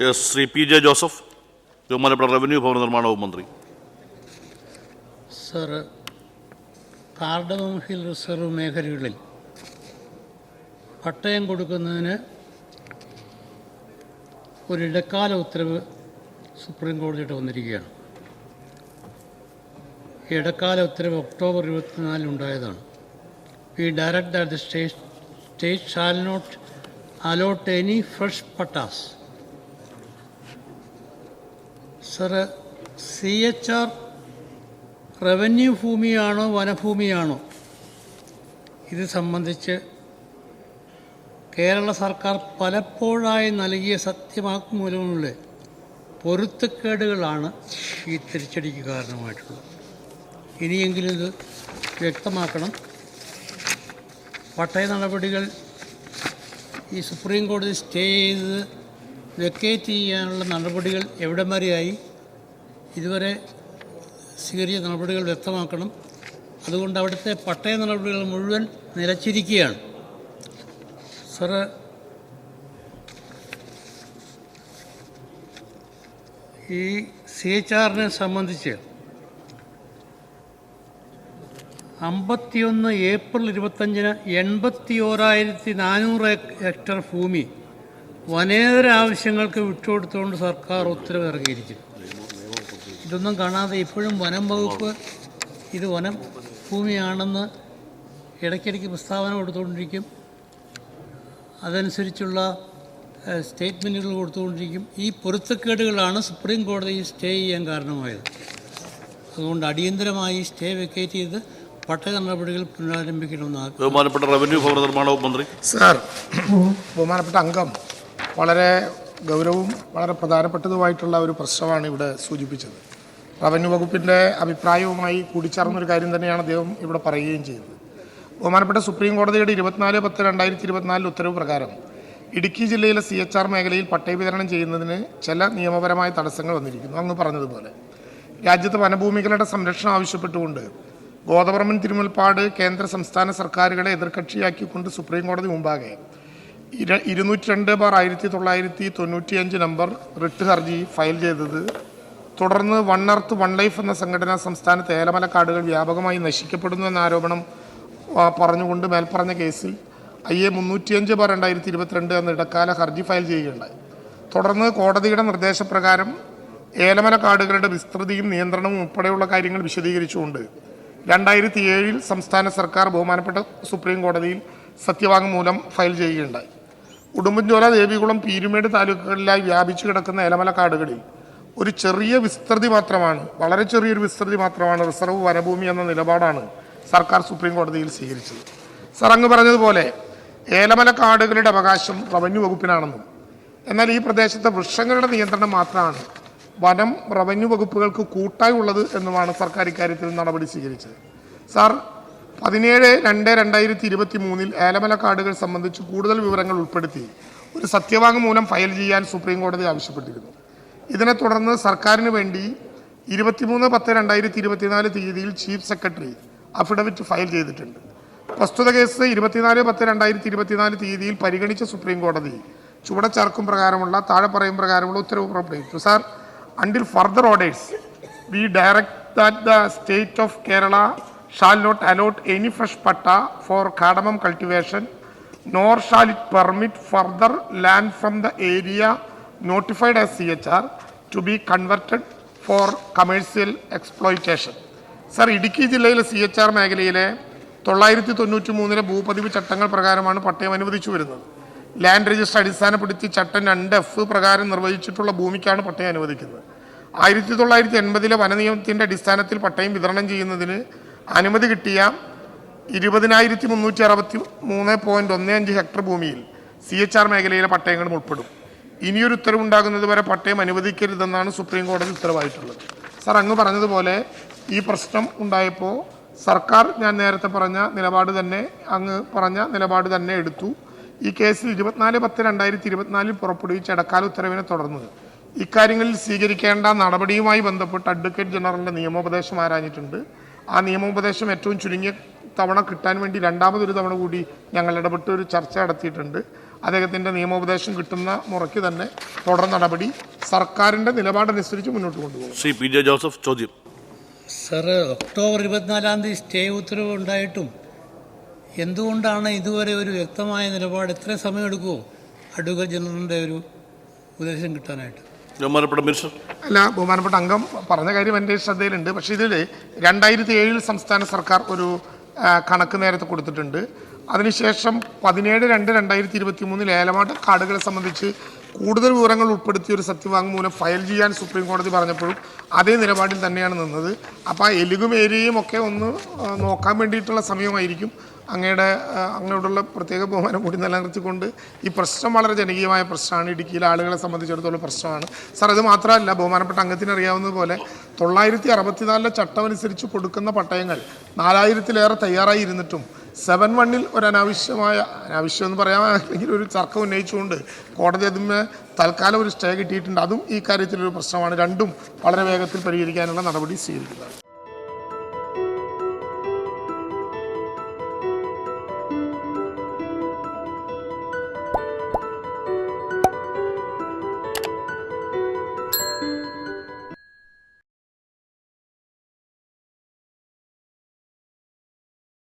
S Shri P J Joseph ബഹുമാനപ്പെട്ട revenue ഭവന നിർമ്മാണ മന്ത്രി. സർ കാർഡമം ഹിൽ റിസർവ് മേഖലകളിൽ പട്ടയം കൊടുക്കുന്നതിന് ഒരു ഇടക്കാല ഉത്തരവ് സുപ്രീം കോടതിയിട്ട് വന്നിരിക്കുകയാണ്. ഈ ഇടക്കാല ഉത്തരവ് ഒക്ടോബർ ഇരുപത്തിനാലിന് ഉണ്ടായതാണ്. We direct that the state state shall not allot any fresh pattas. Sir C H R revenue ഭൂമിയാണോ വനഭൂമിയാണോ? ഇത് സംബന്ധിച്ച് കേരള സർക്കാർ പലപ്പോഴായി നൽകിയ സത്യവാങ്മൂലങ്ങളുടെ പൊരുത്തക്കേടുകളാണ് ഈ തിരിച്ചടിക്ക് കാരണമായിട്ടുള്ളത്. ഇനിയെങ്കിലും ഇത് വ്യക്തമാക്കണം. പട്ടയ നടപടികൾ ഈ സുപ്രീം കോടതി സ്റ്റേ ചെയ്ത് വെക്കേറ്റ് ചെയ്യാനുള്ള നടപടികൾ എവിടം വരെയായി ഇതുവരെ സ്വീകരിച്ച നടപടികൾ വ്യക്തമാക്കണം. അതുകൊണ്ട് അവിടുത്തെ പട്ടയ നടപടികൾ മുഴുവൻ നിലച്ചിരിക്കുകയാണ്. സാറ് ഈ സി എച്ച് ആറിനെ സംബന്ധിച്ച് അമ്പത്തിയൊന്ന് ഏപ്രിൽ ഇരുപത്തഞ്ചിന് എൺപത്തി ഓരായിരത്തി നാനൂറ് ഹെക്ടർ ഭൂമി വനേതര ആവശ്യങ്ങൾക്ക് വിട്ടുകൊടുത്തുകൊണ്ട് സർക്കാർ ഉത്തരവ് ഇറങ്ങിയിരിക്കുന്നു ഇതൊന്നും കാണാതെ ഇപ്പോഴും വനം വകുപ്പ് ഇത് വനം ഭൂമിയാണെന്ന് ഇടയ്ക്കിടയ്ക്ക് പ്രസ്താവന കൊടുത്തുകൊണ്ടിരിക്കും. അതനുസരിച്ചുള്ള സ്റ്റേറ്റ്മെന്റുകൾ കൊടുത്തുകൊണ്ടിരിക്കും. ഈ പൊരുത്തക്കേടുകളാണ് സുപ്രീം കോടതി സ്റ്റേ ചെയ്യാൻ കാരണമായത്. അതുകൊണ്ട് അടിയന്തരമായി സ്റ്റേ വെക്കേറ്റ് ചെയ്ത് പട്ടയ നടപടികൾ പുനരാരംഭിക്കണമെന്ന് ബഹുമാനപ്പെട്ട റവന്യൂ ഭവന നിർമ്മാണ വകുപ്പ് മന്ത്രി. സാർ ബഹുമാനപ്പെട്ട അംഗം. വളരെ ഗൗരവവും വളരെ പ്രധാനപ്പെട്ടതുമായിട്ടുള്ള ഒരു പ്രശ്നമാണ് ഇവിടെ സൂചിപ്പിച്ചത്. റവന്യൂ വകുപ്പിന്റെ അഭിപ്രായവുമായി കൂടിച്ചേർന്നൊരു കാര്യം തന്നെയാണ് അദ്ദേഹം ഇവിടെ പറയുകയും ചെയ്തത്. ബഹുമാനപ്പെട്ട സുപ്രീം കോടതിയുടെ ഇരുപത്തിനാല് പത്ത് രണ്ടായിരത്തി ഇരുപത്തിനാലിൽ ഉത്തരവ് പ്രകാരം ഇടുക്കി ജില്ലയിലെ സി എച്ച് ആർ മേഖലയിൽ പട്ടയ വിതരണം ചെയ്യുന്നതിന് ചില നിയമപരമായ തടസ്സങ്ങൾ വന്നിരിക്കുന്നു. അങ്ങ് പറഞ്ഞതുപോലെ രാജ്യത്തെ വനഭൂമികളുടെ സംരക്ഷണം ആവശ്യപ്പെട്ടുകൊണ്ട് ഗോതവർമ്മൻ തിരുമുൽപ്പാട് കേന്ദ്ര സംസ്ഥാന സർക്കാരുകളെ എതിർകക്ഷിയാക്കിക്കൊണ്ട് സുപ്രീം കോടതി മുമ്പാകെ ഇരുന്നൂറ്റി രണ്ട് ബാർ ആയിരത്തി തൊള്ളായിരത്തി തൊണ്ണൂറ്റി അഞ്ച് നമ്പർ റിട്ട് ഹർജി ഫയൽ ചെയ്തത്. തുടർന്ന് വൺ എർത്ത് വൺ ലൈഫ് എന്ന സംഘടന സംസ്ഥാനത്ത് ഏലമല കാടുകൾ വ്യാപകമായി നശിക്കപ്പെടുന്നു എന്ന ആരോപണം പറഞ്ഞുകൊണ്ട് മേൽപ്പറഞ്ഞ കേസിൽ ഐ എ മുന്നൂറ്റിയഞ്ച് ബാർ രണ്ടായിരത്തി ഇരുപത്തിരണ്ട് എന്ന ഇടക്കാല ഹർജി ഫയൽ ചെയ്യുകയുണ്ടായി. തുടർന്ന് കോടതിയുടെ നിർദ്ദേശപ്രകാരം ഏലമല കാടുകളുടെ വിസ്തൃതിയും നിയന്ത്രണവും ഉൾപ്പെടെയുള്ള കാര്യങ്ങൾ വിശദീകരിച്ചുകൊണ്ട് രണ്ടായിരത്തി ഏഴിൽ സംസ്ഥാന സർക്കാർ ബഹുമാനപ്പെട്ട സുപ്രീം കോടതിയിൽ സത്യവാങ്മൂലം ഫയൽ ചെയ്യുകയുണ്ടായി. ഉടുമ്പൻചോല ദേവികുളം പീരുമേട് താലൂക്കുകളിലായി വ്യാപിച്ചു കിടക്കുന്ന ഏലമല കാടുകളിൽ ഒരു ചെറിയ വിസ്തൃതി മാത്രമാണ് വളരെ ചെറിയൊരു വിസ്തൃതി മാത്രമാണ് റിസർവ് വനഭൂമി എന്ന നിലപാടാണ് സർക്കാർ സുപ്രീം കോടതിയിൽ സ്വീകരിച്ചത്. സർ അങ്ങ് പറഞ്ഞതുപോലെ ഏലമല കാടുകളുടെ അവകാശം റവന്യൂ വകുപ്പിനാണെന്നും എന്നാൽ ഈ പ്രദേശത്തെ വൃക്ഷങ്ങളുടെ നിയന്ത്രണം മാത്രമാണ് വനം റവന്യൂ വകുപ്പുകൾക്ക് കൂട്ടായി ഉള്ളത് എന്നുമാണ് സർക്കാർ ഇക്കാര്യത്തിൽ നടപടി സ്വീകരിച്ചത്. സാർ പതിനേഴ് രണ്ട് രണ്ടായിരത്തി ഇരുപത്തി മൂന്നിൽ ഏലമല കാർഡുകൾ സംബന്ധിച്ച് കൂടുതൽ വിവരങ്ങൾ ഉൾപ്പെടുത്തി ഒരു സത്യവാങ്മൂലം ഫയൽ ചെയ്യാൻ സുപ്രീം കോടതി ആവശ്യപ്പെട്ടിരുന്നു. ഇതിനെ തുടർന്ന് സർക്കാരിന് വേണ്ടി ഇരുപത്തിമൂന്ന് പത്ത് രണ്ടായിരത്തി ഇരുപത്തിനാല് തീയതിയിൽ ചീഫ് സെക്രട്ടറി അഫിഡവിറ്റ് ഫയൽ ചെയ്തിട്ടുണ്ട്. പ്രസ്തുത കേസ് ഇരുപത്തിനാല് പത്ത് രണ്ടായിരത്തി ഇരുപത്തിനാല് തീയതിയിൽ പരിഗണിച്ച സുപ്രീം കോടതി ചുവടെ ചർക്കും പ്രകാരമുള്ള താഴെ പറയും പ്രകാരമുള്ള ഉത്തരവ് പുറപ്പെടുവിച്ചു. Sir until further orders we direct that the state of Kerala shall not allot any fresh patta for cardamom cultivation nor shall it permit further land from the area notified as CHR to be converted for commercial exploitation. Sir Idukki ജില്ലയിലെ C H R മേഖലയിലെ തൊള്ളായിരത്തി തൊണ്ണൂറ്റി മൂന്നിലെ ഭൂപതിവ് ചട്ടങ്ങൾ പ്രകാരമാണ് പട്ടയം അനുവദിച്ചു വരുന്നത് ലാൻഡ് രജിസ്റ്റർ അടിസ്ഥാനപ്പെടുത്തി ചട്ടം രണ്ട് എഫ് പ്രകാരം നിർവഹിച്ചിട്ടുള്ള ഭൂമിക്കാണ് പട്ടയം അനുവദിക്കുന്നത് ആയിരത്തി തൊള്ളായിരത്തി എൺപതിലെ വനനിയമത്തിന്റെ അടിസ്ഥാനത്തിൽ പട്ടയം വിതരണം ചെയ്യുന്നതിന് അനുമതി കിട്ടിയ ഇരുപതിനായിരത്തി മുന്നൂറ്റി അറുപത്തി മൂന്ന് പോയിന്റ് ഒന്ന് അഞ്ച് ഹെക്ടർ ഭൂമിയിൽ സി എച്ച് ആർ മേഖലയിലെ പട്ടയങ്ങളും ഉൾപ്പെടും. ഇനിയൊരു ഉത്തരവുണ്ടാകുന്നത് വരെ പട്ടയം അനുവദിക്കരുതെന്നാണ് സുപ്രീം കോടതി ഉത്തരവായിട്ടുള്ളത്. സാർ അങ്ങ് പറഞ്ഞതുപോലെ ഈ പ്രശ്നം ഉണ്ടായപ്പോൾ സർക്കാർ ഞാൻ നേരത്തെ പറഞ്ഞ നിലപാട് തന്നെ അങ്ങ് പറഞ്ഞ നിലപാട് തന്നെ എടുത്തു. ഈ കേസിൽ ഇരുപത്തിനാല് പത്ത് രണ്ടായിരത്തി ഇരുപത്തിനാലിൽ പുറപ്പെടുവിച്ച ഇടക്കാല ഉത്തരവിനെ തുടർന്ന് ഇക്കാര്യങ്ങളിൽ സ്വീകരിക്കേണ്ട നടപടിയുമായി ബന്ധപ്പെട്ട് അഡ്വക്കേറ്റ് ജനറലിന്റെ നിയമോപദേശം ആരാഞ്ഞിട്ടുണ്ട്. ആ നിയമോപദേശം ഏറ്റവും ചുരുങ്ങിയ തവണ കിട്ടാൻ വേണ്ടി രണ്ടാമതൊരു തവണ കൂടി ഞങ്ങൾ ഇടപെട്ട് ഒരു ചർച്ച നടത്തിയിട്ടുണ്ട്. അദ്ദേഹത്തിന്റെ നിയമോപദേശം കിട്ടുന്ന മുറയ്ക്ക് തന്നെ തുടർ നടപടി സർക്കാരിന്റെ നിലപാടനുസരിച്ച് മുന്നോട്ട് കൊണ്ടുപോകും. ശ്രീ പി ജെ ജോസഫ് ചോദ്യം. സർ ഒക്ടോബർ ഇരുപത്തിനാലാം തീയതി സ്റ്റേ ഉത്തരവ് ഉണ്ടായിട്ടും എന്തുകൊണ്ടാണ് ഇതുവരെ ഒരു വ്യക്തമായ നിലപാട്? എത്ര സമയമെടുക്കുമോ അഡ്വക്കേറ്റ് ജനറലിന്റെ ഒരു ഉപദേശം കിട്ടാനായിട്ട്. അല്ല ബഹുമാനപ്പെട്ട അംഗം പറഞ്ഞ കാര്യം എന്റെ ശ്രദ്ധയിലുണ്ട്. പക്ഷേ ഇതിൽ രണ്ടായിരത്തി ഏഴിൽ സംസ്ഥാന സർക്കാർ ഒരു കണക്ക് നേരത്തെ കൊടുത്തിട്ടുണ്ട്. അതിനുശേഷം പതിനേഴ് രണ്ട് രണ്ടായിരത്തി ഇരുപത്തി മൂന്നിൽ ഏലമാട്ട കാർഡുകളെ സംബന്ധിച്ച് കൂടുതൽ വിവരങ്ങൾ ഉൾപ്പെടുത്തിയ ഒരു സത്യവാങ്മൂലം ഫയൽ ചെയ്യാൻ സുപ്രീം കോടതി പറഞ്ഞപ്പോഴും അതേ നിലപാടിൽ തന്നെയാണ് നിന്നത്. അപ്പോൾ ആ എലുകും ഏരിയയും ഒക്കെ ഒന്ന് നോക്കാൻ വേണ്ടിയിട്ടുള്ള സമയമായിരിക്കും അങ്ങയുടെ അങ്ങോട്ടുള്ള പ്രത്യേക ബഹുമാനം കൂടി നിലനിർത്തിക്കൊണ്ട് ഈ പ്രശ്നം വളരെ ജനകീയമായ പ്രശ്നമാണ്. ഇടുക്കിയിലെ ആളുകളെ സംബന്ധിച്ചിടത്തോളം പ്രശ്നമാണ്. സാർ അത് മാത്രമല്ല ബഹുമാനപ്പെട്ട അംഗത്തിന് അറിയാവുന്നതുപോലെ തൊള്ളായിരത്തി അറുപത്തിനാലിലെ ചട്ടമനുസരിച്ച് കൊടുക്കുന്ന പട്ടയങ്ങൾ നാലായിരത്തിലേറെ തയ്യാറായി ഇരുന്നിട്ടും സെവൻ വണ്ണിൽ ഒരു അനാവശ്യമായ അനാവശ്യം എന്ന് പറയാമെങ്കിൽ ഒരു തർക്കം ഉന്നയിച്ചുകൊണ്ട് കോടതി അതിന് തൽക്കാലം ഒരു സ്റ്റേ കിട്ടിയിട്ടുണ്ട്. അതും ഈ കാര്യത്തിലൊരു പ്രശ്നമാണ്. രണ്ടും വളരെ വേഗത്തിൽ പരിഹരിക്കാനുള്ള നടപടി സ്വീകരിക്കുന്നത്